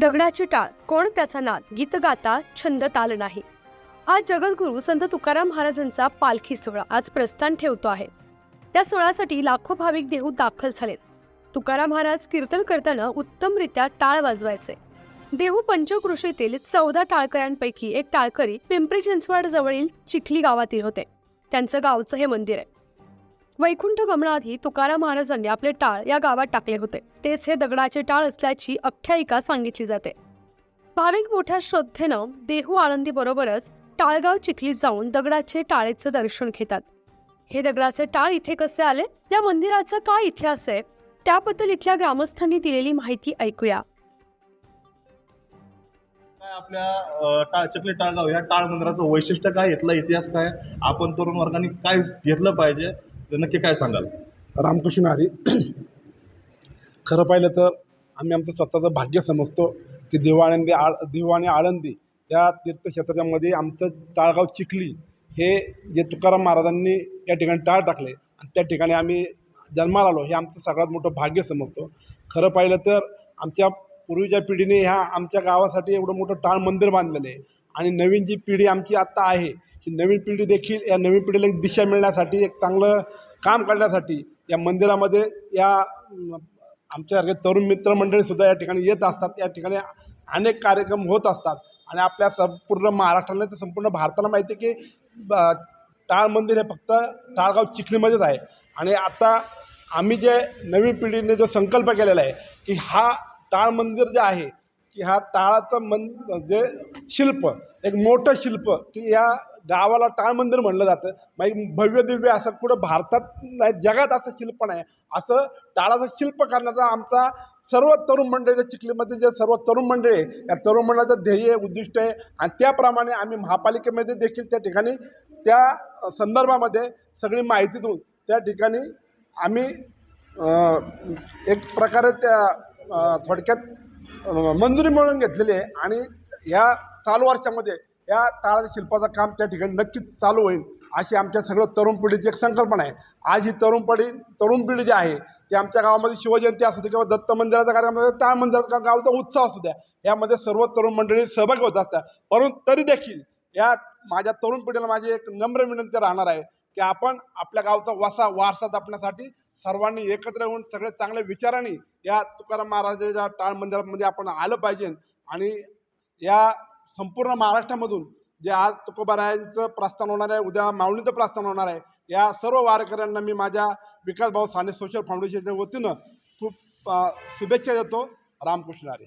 दगडाची टाळ. कोण त्याचा नाद? गीत गाता छंद ताल नाही. आज जगद्गुरू संत तुकाराम महाराजांचा पालखी सोहळा आज प्रस्थान ठेवतो आहे. त्या सोहळ्यासाठी लाखो भाविक देहू दाखल झालेत. तुकाराम महाराज कीर्तन करताना उत्तमरित्या टाळ वाजवायचे. देहू पंचकृषीतील चौदा टाळकऱ्यांपैकी एक टाळकरी पिंपरी चिंचवड जवळील चिखली गावातील होते. त्यांचं गावचं हे मंदिर आहे. वैकुंठ गमनाआधी तुकाराम महाराजांनी आपले टाळ या गावात टाकले होते. तेच हे दगडाचे टाळ असल्याची आख्यायिका सांगितली जाते. भाविक मोठ्या श्रद्धेनं देहू आळंदी बरोबरच टाळगाव चिखलीत जाऊन दगडाचे टाळेचं दर्शन घेतात. हे दगडाचे टाळ इथे कसे आले? या मंदिराचा काय इतिहास आहे? त्याबद्दल इथल्या ग्रामस्थांनी दिलेली माहिती ऐकूया. आपल्या टाळ चकली टाळगाव या टाळ मंदिराचं वैशिष्ट्य काय? इथला इतिहास काय? आपण तरुण वर्गाने काय घेतलं पाहिजे? नक्की काय सांगाल? रामकृष्ण हरी. खरं पाहिलं तर आम्ही आमचं स्वतःचं भाग्य समजतो की दिवाळंदी आळंदी आळ दिवा आणि आळंदी या तीर्थक्षेत्राच्यामध्ये आमचं टाळगाव चिखली हे जे तुकाराम महाराजांनी या ठिकाणी टाळ टाकले आणि त्या ठिकाणी आम्ही जन्माला आलो हे आमचं सगळ्यात मोठं भाग्य समजतो. खरं पाहिलं तर आमच्या पूर्वीच्या पिढीने ह्या आमच्या गावासाठी एवढं मोठं टाळ मंदिर बांधलेलं आहे आणि नवीन जी पिढी आमची आत्ता आहे की नवीन पिढी देखील या नवीन पिढीला एक दिशा मिळण्यासाठी एक चांगलं काम करण्यासाठी या मंदिरामध्ये या आमच्यासारखे तरुण मित्रमंडळीसुद्धा या ठिकाणी येत असतात. या ठिकाणी अनेक कार्यक्रम होत असतात. आणि आपल्या संपूर्ण महाराष्ट्राला तर संपूर्ण भारताला माहिती आहे की टाळ मंदिर हे फक्त टाळगाव चिखलीमध्येच आहे. आणि आता आम्ही जे नवीन पिढीने जो संकल्प केलेला आहे की हा टाळ मंदिर जे आहे की हा टाळाचं मन जे शिल्प एक मोठं शिल्प की या गावाला टाळ मंदिर म्हणलं जातं. मग भव्य दिव्य असं कुठं भारतात नाही जगात असं शिल्प नाही. असं टाळाचं शिल्प करण्याचा आमचा सर्व तरुण मंडळी चिखलीमध्ये जे सर्व तरुण मंडळी आहे या तरुण मंडळाचं ध्येय उद्दिष्ट आहे. आणि त्याप्रमाणे आम्ही महापालिकेमध्ये देखील त्या ठिकाणी त्या संदर्भामध्ये सगळी माहिती देऊन त्या ठिकाणी आम्ही एक प्रकारे त्या थोडक्यात मंजुरी मिळवून घेतलेली आहे. आणि या चालू वर्षामध्ये या टाळाच्या शिल्पाचं काम त्या ठिकाणी नक्कीच चालू होईल अशी आमच्या सगळं तरुण पिढीची एक संकल्पना आहे. आज ही तरुण पिढी तरुण पिढी जी आहे ती आमच्या गावामध्ये शिवजयंती असू दे किंवा दत्त मंदिराचा कार्यक्रम असू टाळ मंदिराचा गावचा उत्सव असू द्या यामध्ये सर्व तरुण मंडळी सहभागी होत असतात. परंतु तरी देखील या माझ्या तरुण पिढीला माझी एक नम्र विनंती राहणार आहे की आपण आपल्या गावचा वसा वारसा जपण्यासाठी सर्वांनी एकत्र येऊन सगळे चांगल्या विचारांनी या तुकाराम महाराजाच्या टाळ मंदिरामध्ये आपण आलं पाहिजे आणि या संपूर्ण महाराष्ट्रामधून जे आज तुकोबारायांचं प्रस्थान होणार आहे उद्या माऊलीचं प्रस्थान होणार आहे या सर्व वारकऱ्यांना मी माझ्या विकास भाऊ साने सोशल फाउंडेशनच्या वतीनं खूप शुभेच्छा देतो. रामकृष्ण आरे